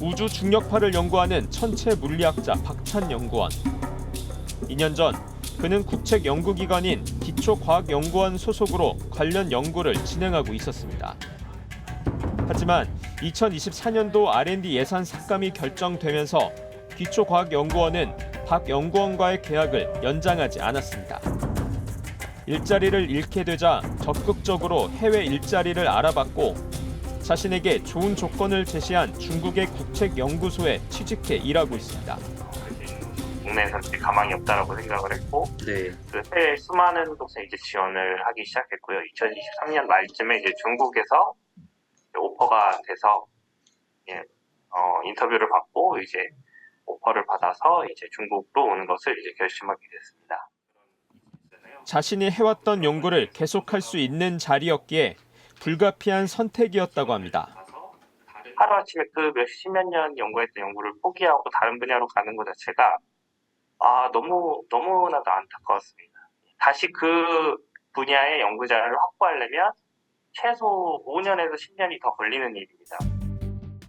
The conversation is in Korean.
우주 중력파를 연구하는 천체 물리학자 박찬 연구원. 2년 전 그는 국책 연구기관인 기초과학연구원 소속으로 관련 연구를 진행하고 있었습니다. 하지만 2024년도 R&D 예산 삭감이 결정되면서 기초과학연구원은 박 연구원과의 계약을 연장하지 않았습니다. 일자리를 잃게 되자 적극적으로 해외 일자리를 알아봤고 자신에게 좋은 조건을 제시한 중국의 국책연구소에 취직해 일하고 있습니다. 국내에서는 이제 가망이 없다라고 생각을 했고 네. 그 해외 수많은 곳에 이제 지원을 하기 시작했고요. 2023년 말쯤에 이제 중국에서 오퍼가 돼서 예, 어, 인터뷰를 받고 이제 오퍼를 받아서 이제 중국으로 오는 것을 이제 결심하게 됐습니다. 자신이 해왔던 연구를 계속할 수 있는 자리였기에 불가피한 선택이었다고 합니다. 하루아침에 그 몇십몇 년 연구했던 연구를 포기하고 다른 분야로 가는 것 자체가 아 너무 너무나도 안타까웠습니다. 다시 그 분야의 연구 자료를 확보하려면 최소 5년에서 10년이 더 걸리는 일입니다.